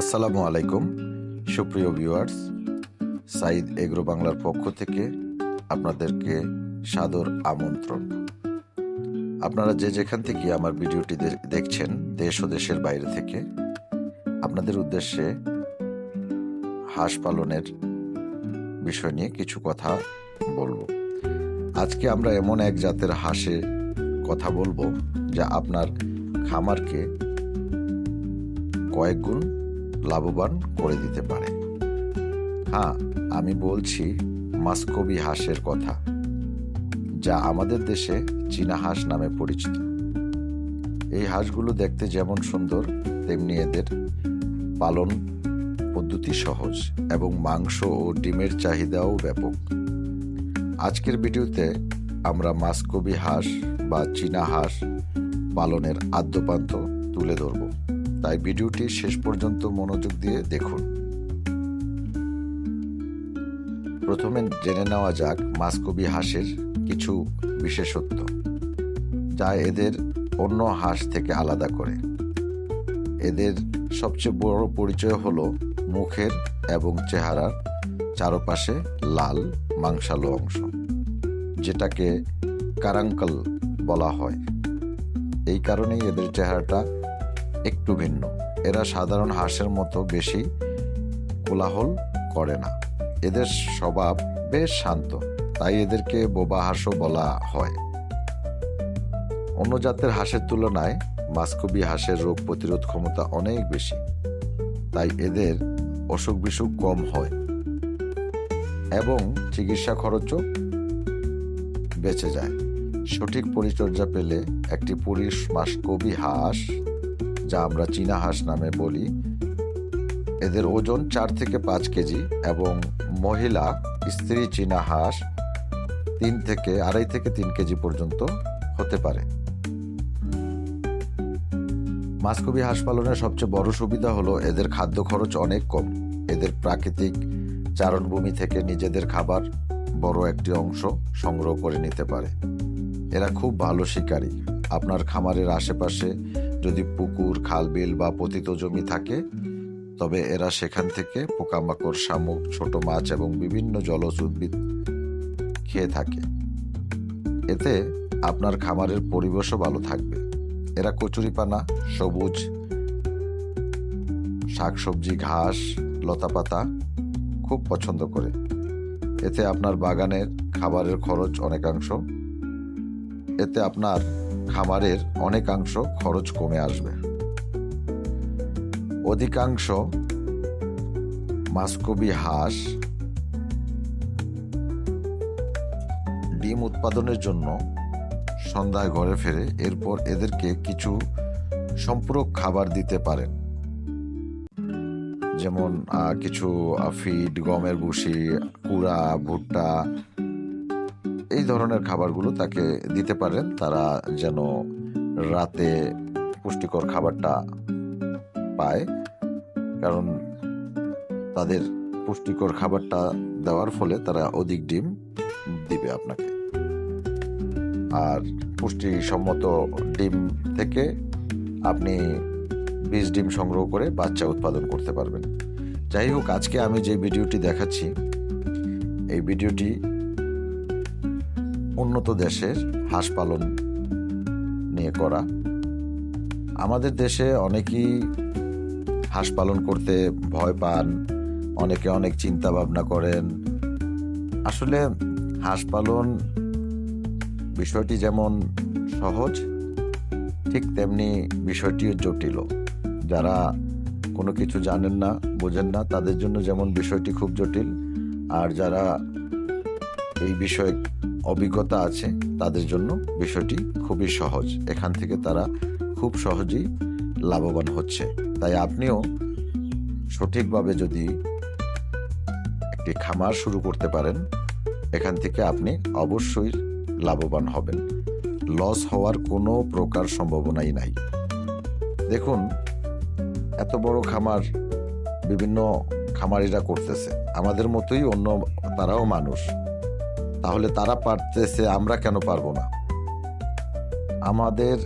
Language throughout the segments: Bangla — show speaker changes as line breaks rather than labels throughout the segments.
আসসালামু আলাইকুম, সুপ্রিয় ভিউয়ার্স। সাইদ এগ্রো বাংলার পক্ষ থেকে আপনাদেরকে সাদর আমন্ত্রণ। আপনারা যে যেখান থেকে আমার ভিডিওটি দেখছেন, দেশ ও দেশের বাইরে থেকে, আপনাদের উদ্দেশ্যে হাঁস পালনের বিষয় নিয়ে কিছু কথা বলব। আজকে আমরা এমন এক জাতের হাঁসে কথা বলব, যা আপনার খামারকে কয়েক গুণ লাভবান করে দিতে পারে। হ্যাঁ আমি বলছি মাস্কবি হাঁসের কথা, যা আমাদের দেশে চীনা হাঁস নামে পরিচিত। এই হাঁসগুলো দেখতে যেমন সুন্দর, তেমনি এদের পালন পদ্ধতি সহজ এবং মাংস ও ডিমের চাহিদাও ব্যাপক। আজকের ভিডিওতে আমরা মাস্কবি হাঁস বা চীনা হাঁস পালনের আদ্যপান্ত তুলে ধরব। তাই ভিডিওটি শেষ পর্যন্ত মনোযোগ দিয়ে দেখুন। প্রথমে জেনে নেওয়া যাক মাস্কবি হাঁসের কিছু বিশেষত্ব, যা এদের অন্য হাঁস থেকে আলাদা করে। এদের সবচেয়ে বড় পরিচয় হলো মুখের এবং চেহারার চারপাশে লাল মাংসালো অংশ, যেটাকে কারাঙ্কল বলা হয়। এই কারণেই এদের চেহারাটা একটু ভিন্ন। এরা সাধারণ হাঁসের মতো বেশি কোলাহল করে না। এদের স্বভাব বেশ শান্ত, তাই এদেরকে বোবা হাঁসও বলা হয়। অন্য জাতের হাঁসের তুলনায় মাস্কবি হাঁসের রোগ প্রতিরোধ ক্ষমতা অনেক বেশি, তাই এদের অসুখ বিসুখ কম হয় এবং চিকিৎসা খরচও বেঁচে যায়। সঠিক পরিচর্যা পেলে একটি পুরুষ মাস্কবি হাঁস যা আমরা চীনা হাঁস নামে বলি। এদের ওজন চার থেকে পাঁচ কেজি এবং মহিলা, স্ত্রী চীনা হাঁস তিন থেকে আড়াই থেকে তিন কেজি পর্যন্ত হতে পারে। মাস্কবি হাঁস পালনের সবচেয়ে বড় সুবিধা হলো এদের খাদ্য খরচ অনেক কম। এদের প্রাকৃতিক চারণভূমি থেকে নিজেদের খাবার বড় একটি অংশ সংগ্রহ করে নিতে পারে। এরা খুব ভালো শিকারী। আপনার খামারের আশেপাশে যদি পুকুর খাল বিল বা পতিত জমি থাকে, তবে এরা সেখান থেকে পোকামাকড়, শামুক, ছোট মাছ এবং বিভিন্ন জলজ উদ্ভিদ খেয়ে থাকে। এতে আপনার খামারের পরিবেশও ভালো থাকবে। এরা কচুরিপানা, সবুজ, শাকসবজি, ঘাস, লতাপাতা খুব পছন্দ করে। এতে আপনার বাগানের খাবারের খরচ অনেকাংশ। এতে আপনার খামারের অনেকাংশ খরচ কমে আসবে। অধিকাংশ মাস্কবি হাঁস ডিম উৎপাদনের জন্য সন্ধ্যায় ঘরে ফেরে এরপর এদেরকে কিছু সম্পূরক খাবার দিতে পারেন। যেমন কিছু ফিড, গমের ভুসি কুড়া, ভুট্টা এই ধরনের খাবারগুলো তাকে দিতে পারেন। তারা যেন রাতে পুষ্টিকর খাবারটা পায়। কারণ তাদের পুষ্টিকর খাবারটা দেওয়ার ফলে তারা অধিক ডিম দিবে আপনাকে। আর পুষ্টিসম্মত ডিম থেকে আপনি বীজ ডিম সংগ্রহ করে বাচ্চা উৎপাদন করতে পারবেন। যাই হোক, আজকে আমি যে ভিডিওটি দেখাচ্ছি, এই ভিডিওটি উন্নত দেশের হাঁস পালন নিয়ে করা। আমাদের দেশে অনেকেই হাঁস পালন করতে ভয় পান, অনেকে অনেক চিন্তা ভাবনা করেন। আসলে হাঁস পালন বিষয়টি যেমন সহজ, ঠিক তেমনি বিষয়টিও জটিল। যারা কোনো কিছু জানেন না, বোঝেন না, তাদের জন্য যেমন বিষয়টি খুব জটিল, আর যারা এই বিষয়ে অভিজ্ঞতা আছে, তাদের জন্য বিষয়টি খুবই সহজ। এখান থেকে তারা খুব সহজেই লাভবান হচ্ছে। তাই আপনিও সঠিকভাবে যদি একটি খামার শুরু করতে পারেন, এখান থেকে আপনি অবশ্যই লাভবান হবেন। লস হওয়ার কোনো প্রকার সম্ভাবনাই নাই। দেখুন, এত বড় খামার বিভিন্ন খামারিরা করতেছে। আমাদের মতোই অন্য, তারাও মানুষ। তাহলে তারা পারতেছে, আমরা কেন পারব না? আমাদের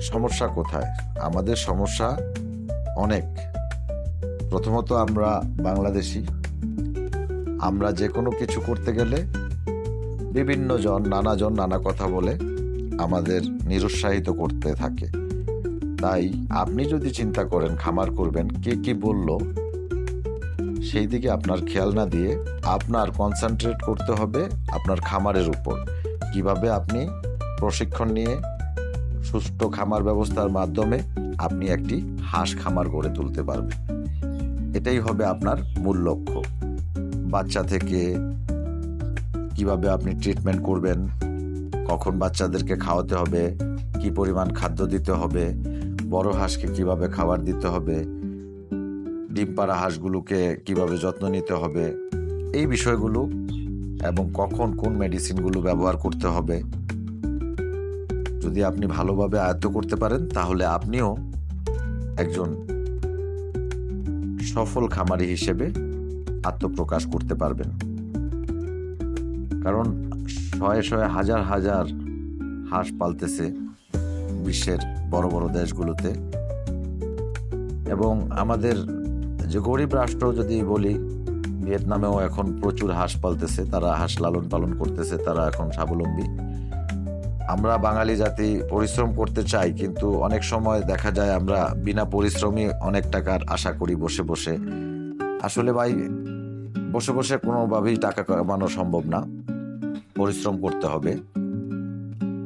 সমস্যা কোথায়? আমাদের সমস্যা অনেক। প্রথমত আমরা বাংলাদেশি। আমরা যে কোনো কিছু করতে গেলে বিভিন্ন জন নানাজন নানা কথা বলে আমাদের নিরুৎসাহিত করতে থাকে। তাই আপনি যদি চিন্তা করেন, খামার করবেন, কে কি বলল সেই দিকে আপনার খেয়াল না দিয়ে আপনার কনসেন্ট্রেট করতে হবে আপনার খামারের উপর। কীভাবে আপনি প্রশিক্ষণ নিয়ে সুষ্ঠু খামার ব্যবস্থার মাধ্যমে আপনি একটি হাঁস খামার গড়ে তুলতে পারবেন। এটাই হবে আপনার মূল লক্ষ্য। বাচ্চা থেকে কীভাবে আপনি ট্রিটমেন্ট করবেন, কখন বাচ্চাদেরকে খাওয়াতে হবে, কি পরিমাণ খাদ্য দিতে হবে, বড় হাঁসকে কীভাবে খাবার দিতে হবে ডিম পাড়া হাঁসগুলোকে কীভাবে যত্ন নিতে হবে, এই বিষয়গুলো এবং কখন কোন মেডিসিনগুলো ব্যবহার করতে হবে। যদি আপনি ভালোভাবে আয়ত্ত করতে পারেন, তাহলে আপনিও একজন সফল খামারি হিসেবে আত্মপ্রকাশ করতে পারবেন। কারণ শয়ে শয়ে হাজার হাজার হাঁস পালতেছে বিশ্বের বড় বড় দেশগুলোতে এবং আমাদের যে গরিব রাষ্ট্র যদি বলি, ভিয়েতনামেও এখন প্রচুর হাঁস পালতেছে, তারা হাঁস লালন পালন করতেছে, তারা এখন স্বাবলম্বী। আমরা বাঙালি জাতি পরিশ্রম করতে চাই, কিন্তু অনেক সময় দেখা যায় আমরা বিনা পরিশ্রমী অনেক টাকার আশা করি বসে বসে। আসলে ভাই, বসে বসে কোনোভাবেই টাকা কামানো সম্ভব না। পরিশ্রম করতে হবে।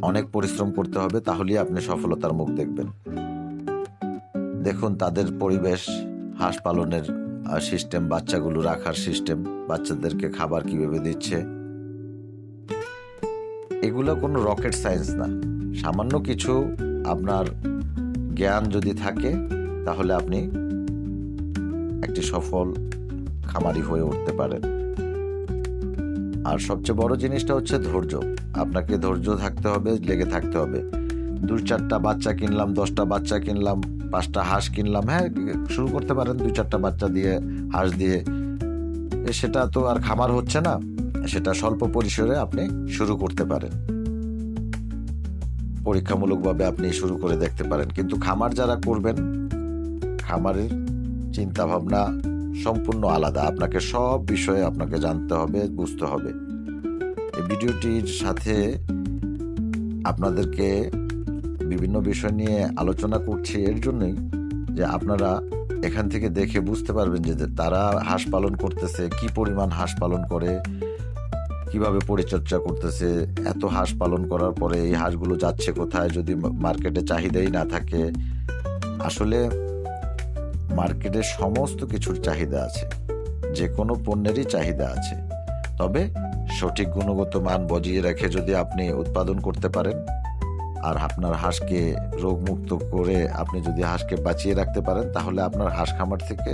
অনেক পরিশ্রম করতে হবে, তাহলেই আপনি সফলতার মুখ দেখবেন। দেখুন তাদের পরিবেশ হাঁস পালনের সিস্টেম বাচ্চাগুলো রাখার সিস্টেম বাচ্চাদেরকে খাবার কীভাবে দিচ্ছে। এগুলো কোনো রকেট সায়েন্স না। সামান্য কিছু আপনার জ্ঞান যদি থাকে, তাহলে আপনি একটি সফল খামারি হয়ে উঠতে পারেন। আর সবচেয়ে বড় জিনিসটা হচ্ছে ধৈর্য। আপনাকে ধৈর্য থাকতে হবে, লেগে থাকতে হবে। দু চারটা বাচ্চা কিনলাম, দশটা বাচ্চা কিনলাম পাঁচটা হাঁস কিনলাম হ্যাঁ শুরু করতে পারেন, দুই চারটা বাচ্চা দিয়ে, হাঁস দিয়ে। সেটা তো আর খামার হচ্ছে না, সেটা স্বল্প পরিসরে আপনি শুরু করতে পারেন। পরীক্ষামূলকভাবে আপনি শুরু করে দেখতে পারেন। কিন্তু খামার যারা করবেন, খামারের চিন্তা ভাবনা সম্পূর্ণ আলাদা। আপনাকে সব বিষয়ে আপনাকে জানতে হবে, বুঝতে হবে। এই ভিডিওটির সাথে আপনাদেরকে বিভিন্ন বিষয় নিয়ে আলোচনা করছি, এর জন্যই যে আপনারা এখান থেকে দেখে বুঝতে পারবেন যে তারা হাঁস পালন করতেছে, কি পরিমাণ হাঁস পালন করে, কীভাবে পরিচর্যা করতেছে, এত হাঁস পালন করার পরে এই হাঁসগুলো যাচ্ছে কোথায়, যদি মার্কেটে চাহিদাই না থাকে। আসলে মার্কেটে সমস্ত কিছুর চাহিদা আছে যে কোনো পণ্যেরই চাহিদা আছে। তবে সঠিক গুণগত মান বজিয়ে রেখে যদি আপনি উৎপাদন করতে পারেন আর আপনার হাঁসকে রোগমুক্ত করে আপনি যদি হাঁসকে বাঁচিয়ে রাখতে পারেন, তাহলে আপনার হাঁস খামার থেকে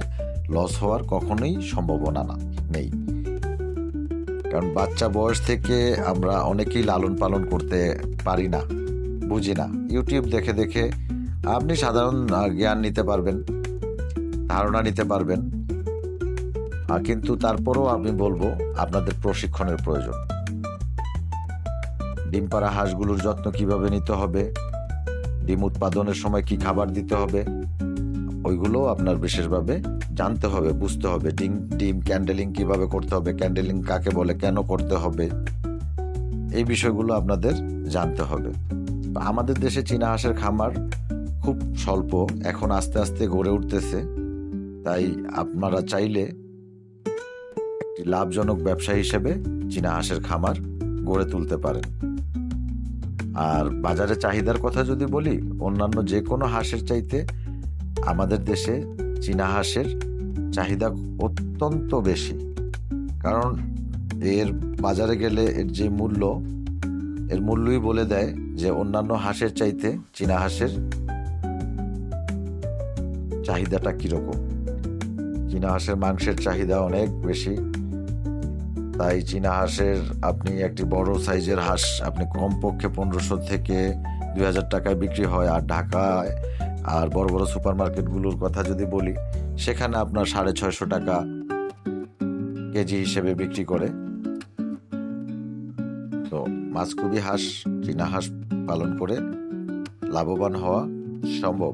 লস হওয়ার কখনোই সম্ভাবনা না, নেই। কারণ বাচ্চা বয়স থেকে আমরা অনেকেই লালন পালন করতে পারি না, বুঝি না। ইউটিউব দেখে দেখে আপনি সাধারণ জ্ঞান নিতে পারবেন, ধারণা নিতে পারবেন। কিন্তু তারপরও আমি বলব, আপনাদের প্রশিক্ষণের প্রয়োজন। ডিম পাড়া হাঁসগুলোর যত্ন কীভাবে নিতে হবে? ডিম উৎপাদনের সময় কি খাবার দিতে হবে? ওইগুলো আপনার বিশেষভাবে জানতে হবে, বুঝতে হবে। ডিম ডিম ক্যান্ডেলিং কীভাবে করতে হবে, ক্যান্ডেলিং কাকে বলে, কেন করতে হবে? এই বিষয়গুলো আপনাদের জানতে হবে। আমাদের দেশে চীনা হাঁসের খামার খুব স্বল্প, এখন আস্তে আস্তে গড়ে উঠতেছে। তাই আপনারা চাইলে একটি লাভজনক ব্যবসা হিসেবে চীনা হাঁসের খামার গড়ে তুলতে পারেন। আর বাজারে চাহিদার কথা যদি বলি, অন্যান্য যে কোনো হাঁসের চাইতে আমাদের দেশে চীনা হাঁসের চাহিদা অত্যন্ত বেশি। কারণ এর বাজারে গেলে এর যে মূল্য, এর মূল্যই বলে দেয় যে অন্যান্য হাঁসের চাইতে চীনা হাঁসের চাহিদাটা কীরকম। চীনা হাঁসের মাংসের চাহিদা অনেক বেশি। তাই চীনা হাঁসের আপনি একটি বড় সাইজের হাঁস আপনি কমপক্ষে পনেরোশো থেকে দুই হাজার টাকায় বিক্রি হয়। আর ঢাকায় আর বড় বড় সুপার মার্কেটগুলোর কথা যদি বলি, সেখানে আপনার সাড়ে ছয়শো টাকা কেজি হিসেবে বিক্রি করে। তো মাছকুবি হাঁস, চীনা হাঁস পালন করে লাভবান হওয়া সম্ভব।